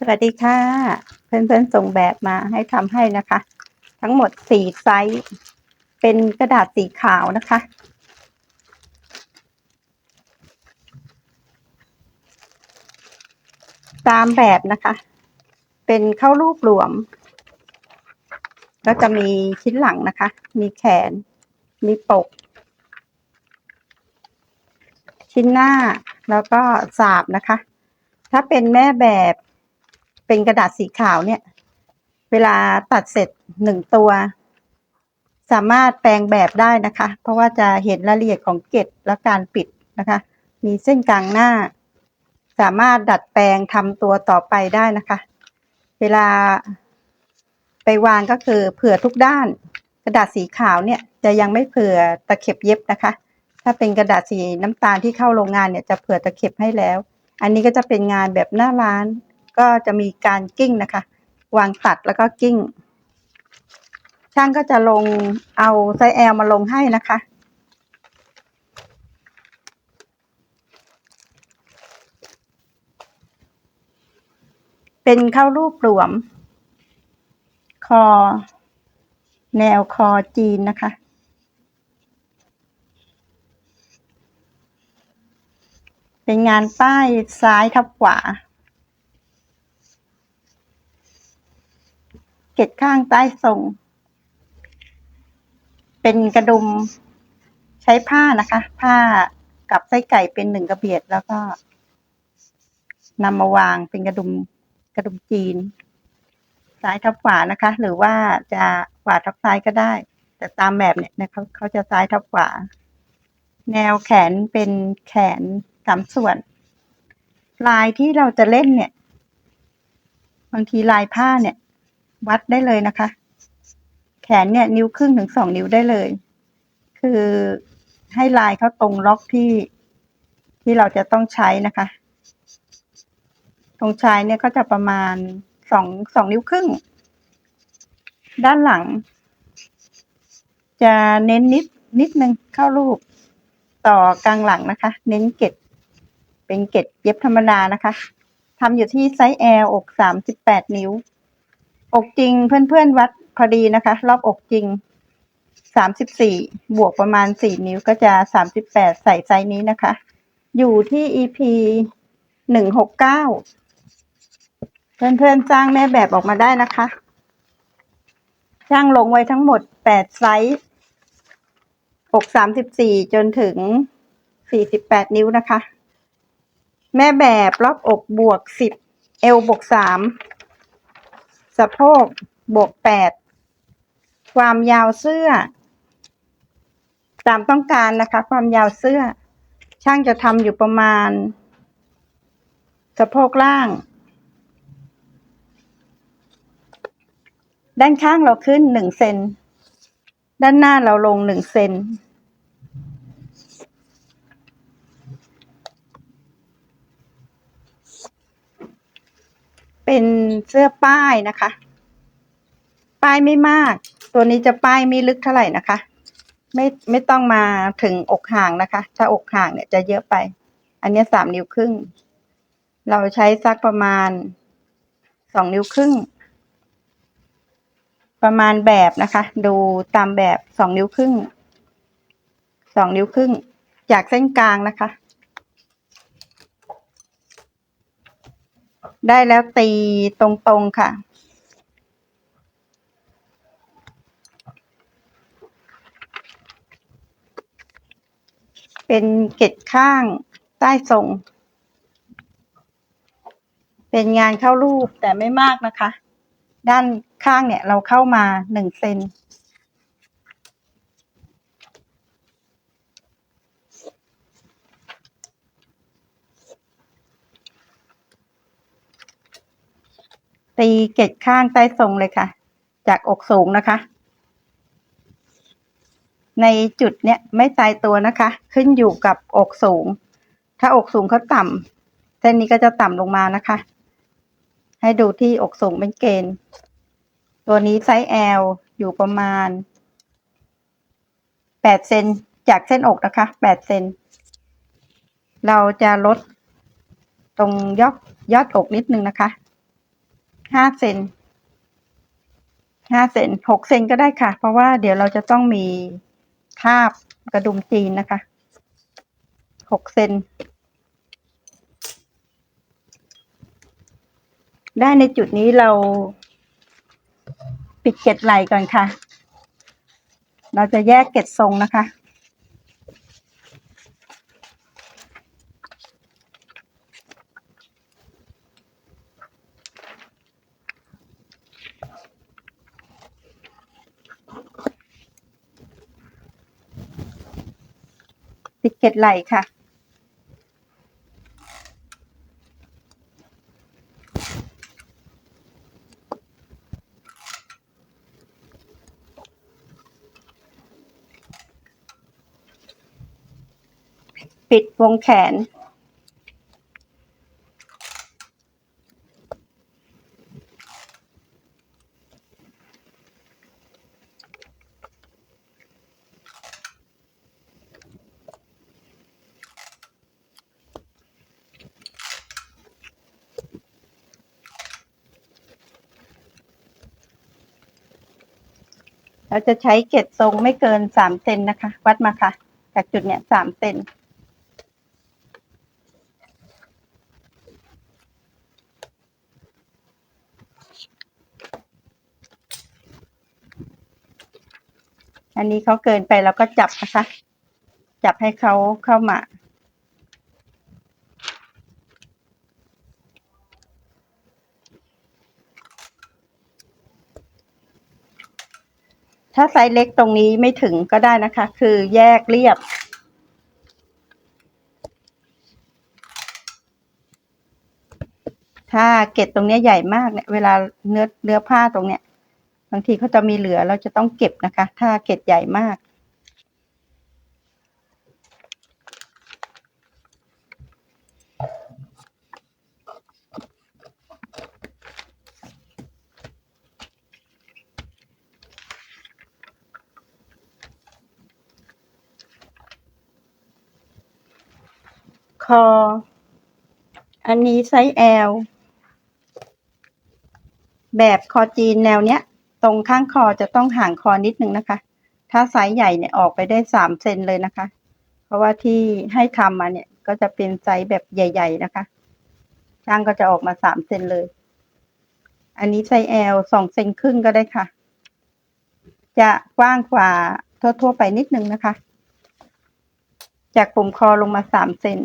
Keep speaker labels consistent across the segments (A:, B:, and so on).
A: สวัสดีค่ะ เพื่อนๆส่งแบบมาให้ทำให้นะคะ ทั้งหมดสี่ไซส์ เป็นกระดาษสีขาวนะคะ ตามแบบนะคะ เป็นเข้ารูปหลวม ก็จะมีชิ้นหลังนะคะ มีแขน มีปก ชิ้นหน้าแล้วก็สาบนะคะ ถ้าเป็นแม่แบบ เป็นกระดาษสีขาวเนี่ย เวลาตัดเสร็จหนึ่งตัว สามารถแปลงแบบได้นะคะ เพราะว่าจะเห็นรายละเอียดของเกล็ดและการปิดนะคะ มีเส้นกลางหน้า สามารถดัดแปลงทำตัวต่อไปได้นะคะ เวลาไปวางก็คือเผื่อทุกด้าน กระดาษสีขาวเนี่ยจะยังไม่เผื่อตะเข็บเย็บนะคะ ถ้าเป็นกระดาษสีน้ำตาลที่เข้าโรงงานเนี่ยจะเผื่อตะเข็บให้แล้ว อันนี้ก็จะเป็นงานแบบหน้าร้าน ก็จะมีการกิ้งนะคะ วางตัดแล้วก็กิ้ง ช่างก็จะลงเอาไซส์แอลมาลงให้นะคะเป็นเข้ารูปหลวม คอ แนวคอจีนนะคะ เป็นงานป้ายซ้ายทับขวา เกล็ดข้างใต้ทรง เป็นกระดุมใช้ผ้านะคะ ผ้ากับไส้ไก่เป็นหนึ่งกระเบียดแล้วก็นำมาวางเป็นกระดุมกระดุมจีน ซ้ายทับขวานะคะ หรือว่าจะขวาทับซ้ายก็ได้ แต่ตามแบบเนี่ยนะเขาเขาจะซ้ายทับขวา แนวแขนเป็นแขนสามส่วน ลายที่เราจะเล่นเนี่ย บางทีลายผ้าเนี่ย วัดได้เลยนะคะ แขนเนี่ยนิ้วครึ่งถึงสองนิ้วได้เลย คือให้ลายเขาตรงล็อกที่ที่เราจะต้องใช้นะคะ ตรงชายเนี่ยก็จะประมาณสองสองนิ้วครึ่ง ด้านหลัง จะเน้นนิดนิดนึงเข้ารูปต่อกลางหลังนะคะ เน้นเกล็ดเป็นเกล็ดเย็บธรรมดานะคะทำอยู่ที่ไซส์ L อกสามสิบแปดนิ้ว อกจริงเพื่อนๆวัดพอดีนะคะ รอบอกจริงสามสิบสี่บวกประมาณสี่นิ้วก็จะสามสิบแปดใส่ไซส์นี้นะคะ อยู่ที่ EP หนึ่งหกเก้าเพื่อนๆจ้างแม่แบบออกมาได้นะคะช่างลงไว้ทั้งหมดแปดไซส์อกสามสิบสี่จนถึงสี่สิบแปดนิ้วนะคะ แม่แบบรอบอกบวกสิบเอวบวกสาม สะโพกบวกแปดความยาวเสื้อ ตามต้องการนะคะ ความยาวเสื้อ ช่างจะทำอยู่ประมาณ สะโพกล่าง ด้านข้างเราขึ้นหนึ่งเซนด้านหน้าเราลงหนึ่งเซน เป็นเสื้อป้ายนะคะ ป้ายไม่มาก ตัวนี้จะป้ายไม่ลึกเท่าไหร่นะคะ ไม่ไม่ต้องมาถึงอกห่างนะคะ ถ้าอกห่างเนี่ยจะเยอะไป อันนี้สามนิ้วครึ่ง เราใช้สักประมาณสองนิ้วครึ่ง ประมาณแบบนะคะ ดูตามแบบสองนิ้วครึ่งสองนิ้วครึ่ง จากเส้นกลางนะคะ ได้แล้วตีตรงๆค่ะ เป็นเกล็ดข้างใต้ทรง เป็นงานเข้ารูปแต่ไม่มากนะคะ ด้านข้างเนี่ยเราเข้ามาหนึ่งเซน ตีเกล็ดข้างใต้ทรงเลยค่ะ จากอกสูงนะคะ ในจุดเนี้ยไม่ตายตัวนะคะ ขึ้นอยู่กับอกสูง ถ้าอกสูงเขาต่ำเส้นนี้ก็จะต่ำลงมานะคะ ให้ดูที่อกสูงเป็นเกณฑ์ ตัวนี้ไซส์ L อยู่ประมาณแปดเซนจากเส้นอกนะคะแปดเซนเราจะลดตรงยอดยอดอกนิดนึงนะคะ ห้าเซนห้าเซนหกเซนก็ได้ค่ะ เพราะว่าเดี๋ยวเราจะต้องมีคาบกระดุมจีนนะคะหกเซนได้ในจุดนี้เราปิดเกล็ดไหลก่อนค่ะ เราจะแยกเกล็ดทรงนะคะ็ดไหลค่ะ ปิดวงแขน เราจะใช้เกล็ดทรงไม่เกินสามเซนนะคะ วัดมาค่ะ จากจุดเนี้ยสามเซนอันนี้เขาเกินไปเราก็จับนะคะ จับให้เขาเข้ามา ถ้าไซส์เล็กตรงนี้ไม่ถึงก็ได้นะคะ คือแยกเรียบ ถ้าเกล็ดตรงนี้ใหญ่มากเนี่ยเวลาเนื้อเนื้อผ้าตรงเนี้ยบางทีเขาจะมีเหลือเราจะต้องเก็บนะคะ ถ้าเกล็ดใหญ่มาก คอ อันนี้ไซส์ L แบบคอจีนแนวเนี้ย ตรงข้างคอจะต้องห่างคอนิดนึงนะคะ ถ้าไซส์ใหญ่เนี่ยออกไปได้สามเซนเลยนะคะ เพราะว่าที่ให้ทำมาเนี่ยก็จะเป็นไซส์แบบใหญ่ ๆ นะคะ ช่างก็จะออกมาสามเซนเลย อันนี้ไซส์ L สองเซนครึ่งก็ได้ค่ะ จะกว้างกว่าทั่วๆไปนิดนึงนะคะ จากปุ่มคอลงมาสามเซน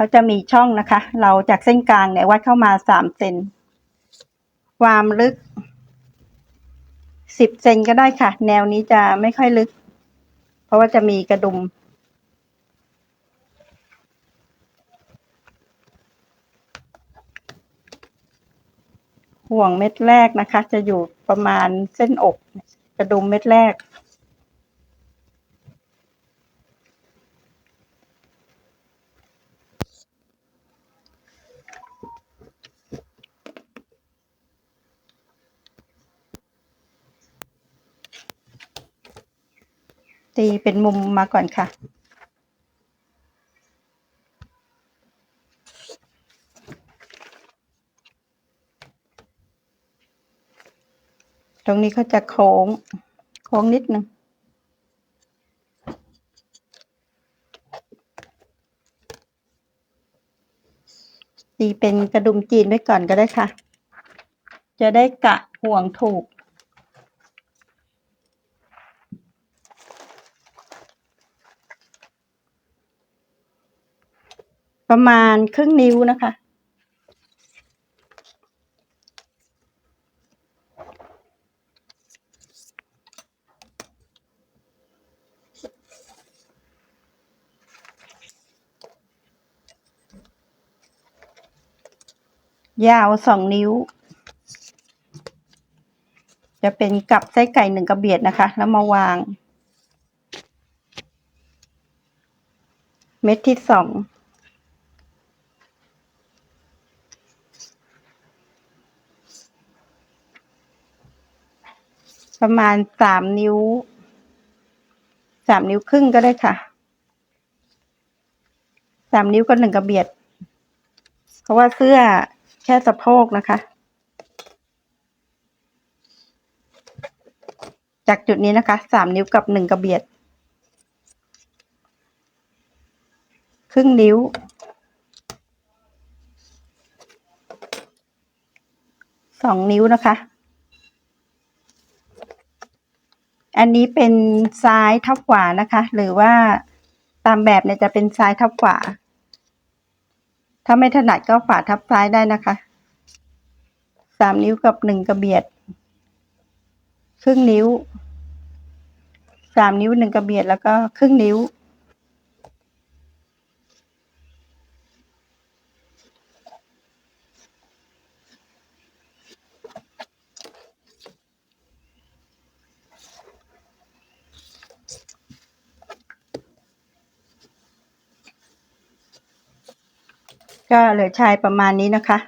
A: เขาจะมีช่องนะคะ เราจากเส้นกลางเนี่ยวัดเข้ามาสามเซนความลึกสิบเซนก็ได้ค่ะ แนวนี้จะไม่ค่อยลึก เพราะว่าจะมีกระดุม ห่วงเม็ดแรกนะคะ จะอยู่ประมาณเส้นอก กระดุมเม็ดแรก ตีเป็นมุมมาก่อนค่ะ ตรงนี้เขาจะโค้ง โค้งนิดนึงตีเป็นกระดุมจีนไว้ก่อนก็ได้ค่ะ จะได้กะห่วงถูก ประมาณครึ่งนิ้วนะคะ ยาวสองนิ้ว จะเป็นกับไส้ไก่หนึ่งกระเบียดนะคะ แล้วมาวาง เม็ดที่สอง ประมาณสามนิ้ว สามนิ้วครึ่งก็ได้ค่ะ สามนิ้วก็หนึ่งกระเบียด เพราะว่าเสื้อแค่สะโพกนะคะ จากจุดนี้นะคะ สามนิ้วกับหนึ่งกระเบียด ครึ่งนิ้วสองนิ้วนะคะ อันนี้เป็นซ้ายทับขวานะคะ หรือว่าตามแบบเนี่ยจะเป็นซ้ายทับขวา ถ้าไม่ถนัดก็ขวาทับซ้ายได้นะคะสามนิ้วกับหนึ่งกระเบียด ครึ่งนิ้วสามนิ้วหนึ่งกระเบียดแล้วก็ครึ่งนิ้ว ก็เหลือชายประมาณนี้นะคะ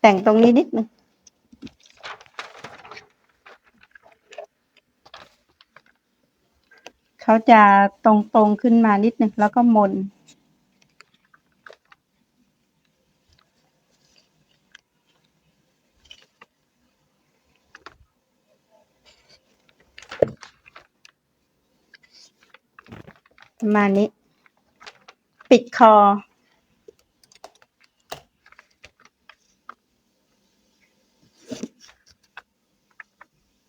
A: แต่งตรงนี้นิดนึงเขาจะตรงๆขึ้นมานิดนึงแล้วก็มน ประมาณนี้ ปิดคอ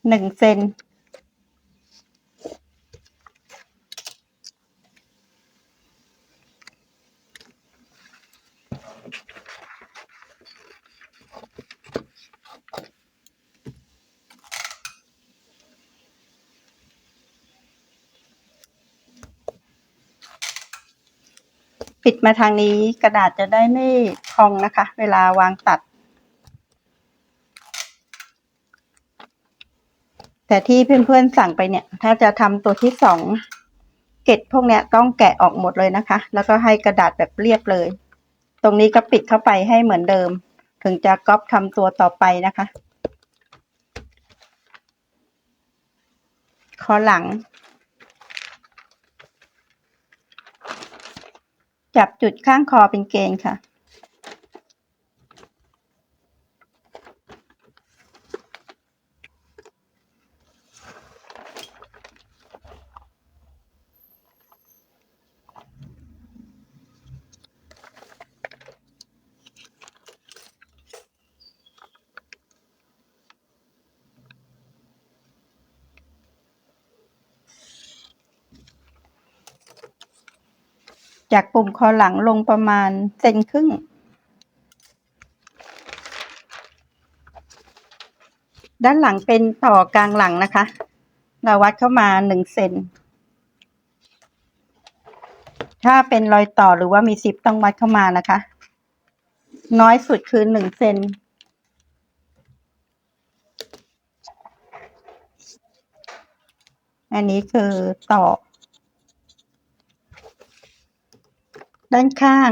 A: หนึ่งเซน ปิดมาทางนี้กระดาษจะได้ไม่พองนะคะ เวลาวางตัด แต่ที่เพื่อนๆสั่งไปเนี่ย ถ้าจะทำตัวที่สองเกล็ดพวกเนี้ยต้องแกะออกหมดเลยนะคะ แล้วก็ให้กระดาษแบบเรียบเลย ตรงนี้ก็ปิดเข้าไปให้เหมือนเดิม ถึงจะก๊อปทำตัวต่อไปนะคะ คอหลัง จับจุดข้างคอเป็นเกณฑ์ค่ะ จากปุ่มคอหลังลงประมาณเซนครึ่ง ด้านหลังเป็นต่อกลางหลังนะคะ เราวัดเข้ามาหนึ่งเซนถ้าเป็นรอยต่อหรือว่ามีซิปต้องวัดเข้ามานะคะ น้อยสุดคือหนึ่งเซนอันนี้คือต่อ ด้านข้าง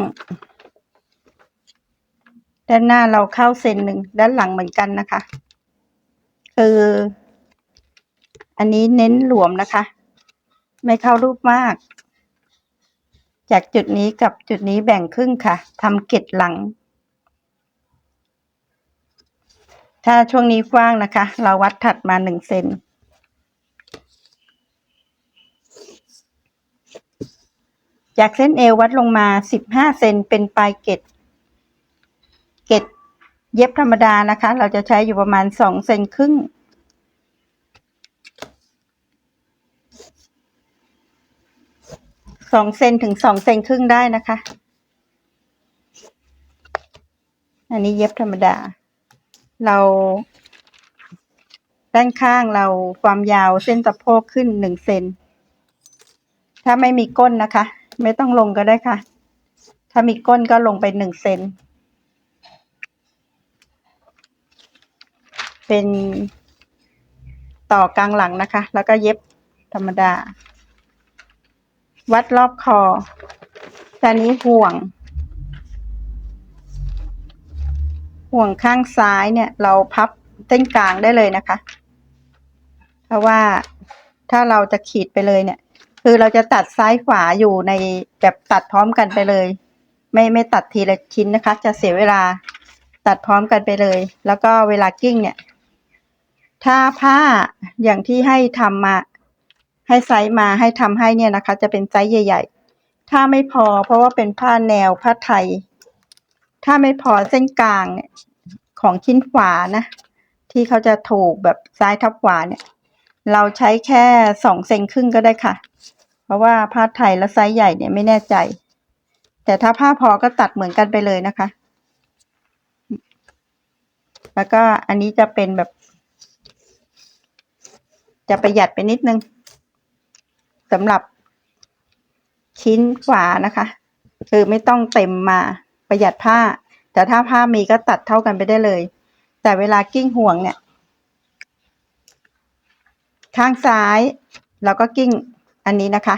A: ด้านหน้าเราเข้าเซนหนึ่งด้านหลังเหมือนกันนะคะคืออันนี้เน้นหลวมนะคะ ไม่เข้ารูปมาก จากจุดนี้กับจุดนี้แบ่งครึ่งค่ะทำเกล็ดหลัง ถ้าช่วงนี้กว้างนะคะ เราวัดถัดมาหนึ่งเซน จากเส้นเอววัดลงมาสิบห้าเซนเป็นปลายเกล็ดเกล็ดเย็บธรรมดานะคะ เราจะใช้อยู่ประมาณสองเซนครึ่ง สองเซนถึงสองเซนครึ่งได้นะคะ อันนี้เย็บธรรมดา เราด้านข้างเราความยาวเส้นสะโพกขึ้นหนึ่งเซน ถ้าไม่มีก้นนะคะ ไม่ต้องลงก็ได้ค่ะ ถ้ามีก้นก็ลงไปหนึ่งเซน เป็นต่อกลางหลังนะคะ แล้วก็เย็บธรรมดา วัดรอบคอแตอนนี้ห่วง ห่วงข้างซ้ายเนี่ย เราพับเส้นกลางได้เลยนะคะ เพราะว่าถ้าเราจะขีดไปเลยเนี่ย คือเราจะตัดซ้ายขวาอยู่ในแบบตัดพร้อมกันไปเลย ไม่ไม่ตัดทีละชิ้นนะคะ จะเสียเวลาตัดพร้อมกันไปเลย แล้วก็เวลากิ้งเนี่ย ถ้าผ้าอย่างที่ให้ทำมา ให้ไซส์มาให้ทำให้เนี่ยนะคะ จะเป็นไซส์ใหญ่ ๆ ถ้าไม่พอเพราะว่าเป็นผ้าแนวผ้าไทย ถ้าไม่พอเส้นกลางเนี่ยของชิ้นขวานะ ที่เขาจะถูกแบบซ้ายทับขวาเนี่ย เราใช้แค่สองเซนครึ่งก็ได้ค่ะ เพราะว่าผ้าไทยและไซส์ใหญ่เนี่ยไม่แน่ใจ แต่ถ้าผ้าพอก็ตัดเหมือนกันไปเลยนะคะ แล้วก็อันนี้จะเป็นแบบ จะประหยัดไปนิดนึงสำหรับชิ้นขวานะคะ คือไม่ต้องเต็มมาประหยัดผ้า แต่ถ้าผ้ามีก็ตัดเท่ากันไปได้เลย แต่เวลากิ้งห่วงเนี่ย ข้างซ้ายเราก็กิ้งอันนี้นะคะ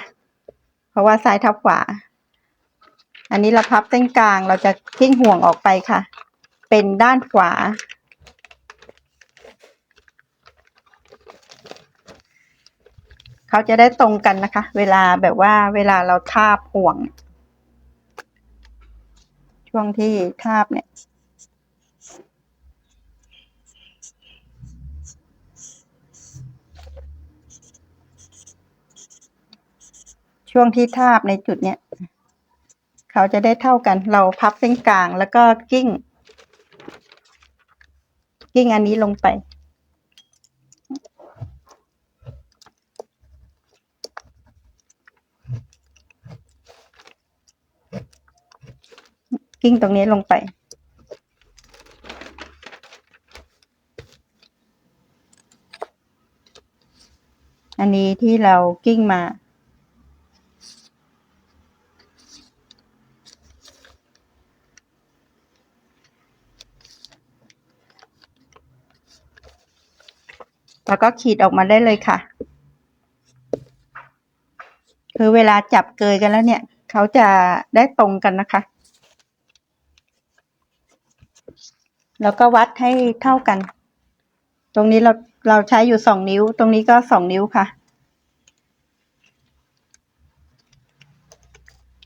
A: เพราะว่าซ้ายทับขวา อันนี้เราพับเส้นกลางเราจะกิ้งห่วงออกไปค่ะ เป็นด้านขวา เขาจะได้ตรงกันนะคะ เวลาแบบว่าเวลาเราทาบห่วง ช่วงที่ทาบเนี่ย ช่วงที่ทาบในจุดเนี้ยเขาจะได้เท่ากัน เราพับเส้นกลางแล้วก็กิ้ง กิ้งอันนี้ลงไป กิ้งตรงนี้ลงไปอันนี้ที่เรากิ้งมา แล้วก็ขีดออกมาได้เลยค่ะ คือเวลาจับเกยกันแล้วเนี่ย เขาจะได้ตรงกันนะคะ แล้วก็วัดให้เท่ากัน ตรงนี้เราเราใช้อยู่สองนิ้ว ตรงนี้ก็สองนิ้วค่ะ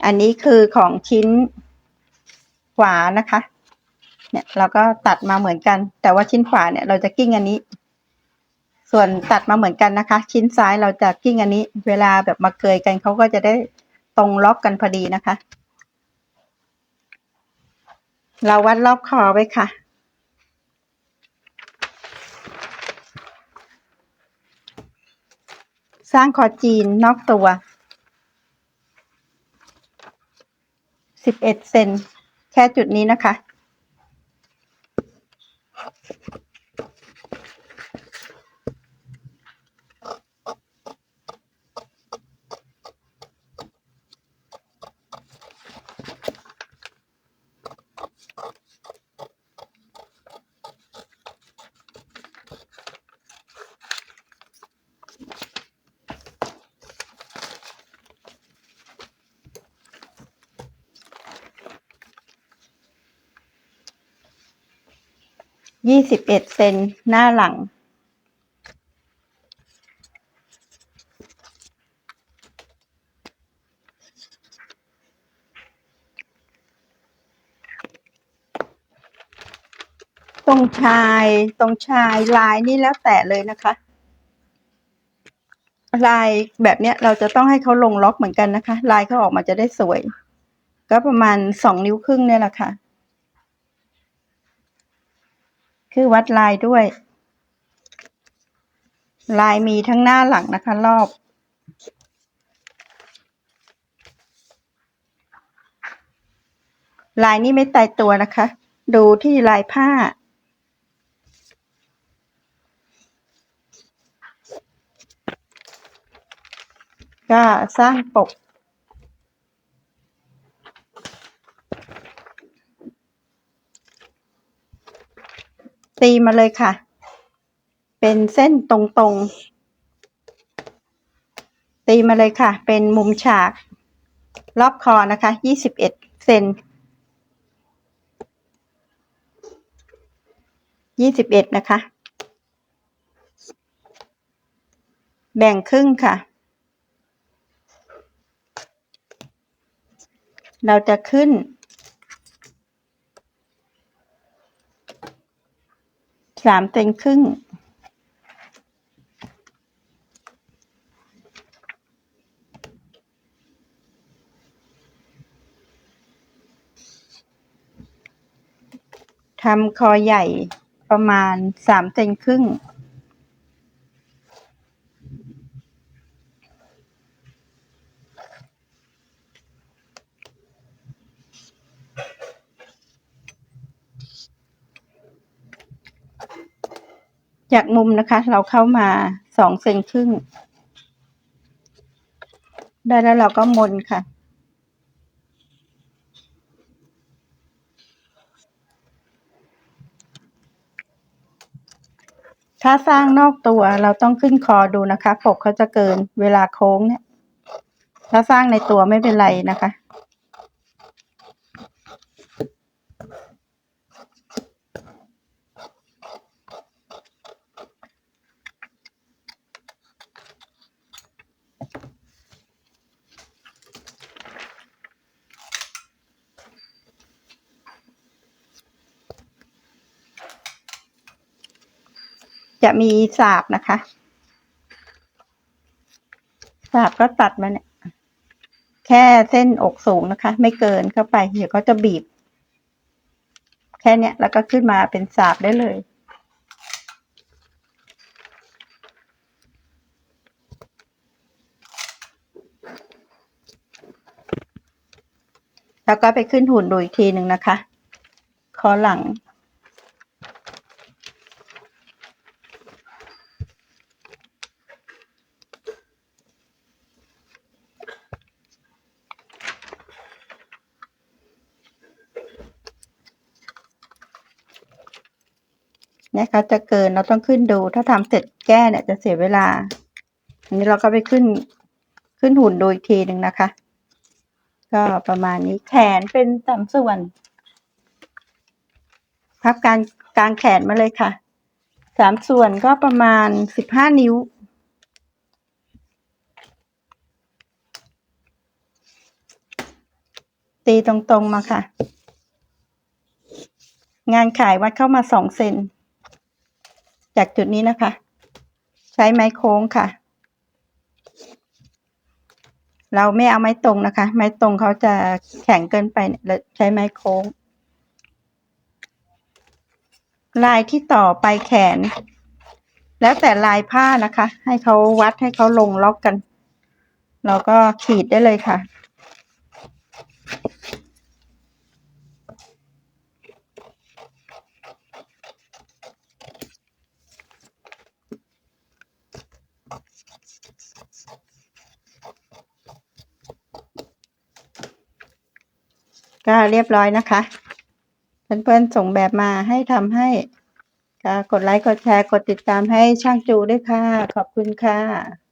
A: อันนี้คือของชิ้นขวานะคะ เนี่ยเราก็ตัดมาเหมือนกัน แต่ว่าชิ้นขวาเนี่ยเราจะกิ้งอันนี้ ส่วนตัดมาเหมือนกันนะคะ ชิ้นซ้ายเราจะกิ้งอันนี้ เวลาแบบมาเกยกันเขาก็จะได้ตรงล็อกกันพอดีนะคะ เราวัดรอบคอไว้ค่ะ สร้างคอจีนนอกตัวสิบเอ็ดเซนแค่จุดนี้นะคะ ยี่สิบเอ็ดเซนหน้าหลัง ตรงชายตรงชายลายนี่แล้วแต่เลยนะคะ ลายแบบเนี้ยเราจะต้องให้เขาลงล็อกเหมือนกันนะคะ ลายเขาออกมาจะได้สวย ก็ประมาณสองนิ้วครึ่งเนี่ยแหละค่ะ คือวัดลายด้วย ลายมีทั้งหน้าหลังนะคะ รอบลายนี้ไม่ตายตัวนะคะ ดูที่ลายผ้า ก็สร้างปก ตีมาเลยค่ะ เป็นเส้นตรงๆ ตีมาเลยค่ะ เป็นมุมฉาก รอบคอนะคะยี่สิบเอ็ดเซนยี่สิบเอ็ดนะคะ แบ่งครึ่งค่ะ เราจะขึ้น สามเซนครึ่ง ทำคอใหญ่ประมาณสามเซนครึ่ง จากมุมนะคะ เราเข้ามาสองเซนครึ่ง ได้แล้วเราก็มนค่ะ ถ้าสร้างนอกตัวเราต้องขึ้นคอดูนะคะ ปกเขาจะเกินเวลาโค้งเนี่ย ถ้าสร้างในตัวไม่เป็นไรนะคะ จะมีสาบนะคะ สาบก็ตัดมาเนี่ย แค่เส้นอกสูงนะคะ ไม่เกินเข้าไป เดี๋ยวเขาจะบีบ แค่เนี้ยแล้วก็ขึ้นมาเป็นสาบได้เลย แล้วก็ไปขึ้นหุ่นดูอีกทีหนึ่งนะคะ คอหลัง เนี่ยค่ะจะเกินเราต้องขึ้นดู ถ้าทำเสร็จแก้เนี่ยจะเสียเวลา อันนี้เราก็ไปขึ้นขึ้นหุ่นดูอีกทีหนึ่งนะคะ ก็ประมาณนี้แขนเป็นสามส่วนพับการกลางแขนมาเลยค่ะสามส่วนก็ประมาณสิบห้านิ้ว ตีตรงๆมาค่ะ งานขายวัดเข้ามาสองเซน จากจุดนี้นะคะ ใช้ไม้โค้งค่ะ เราไม่เอาไม้ตรงนะคะ ไม้ตรงเขาจะแข็งเกินไปเราใช้ไม้โค้ง ลายที่ต่อไปแขน แล้วแต่ลายผ้านะคะ ให้เขาวัดให้เขาลงล็อกกัน เราก็ขีดได้เลยค่ะ ก็เรียบร้อยนะคะ เพื่อนๆส่งแบบมาให้ทำให้ก็กดไลค์กดแชร์กดติดตามให้ช่างจูด้วยค่ะ ขอบคุณค่ะ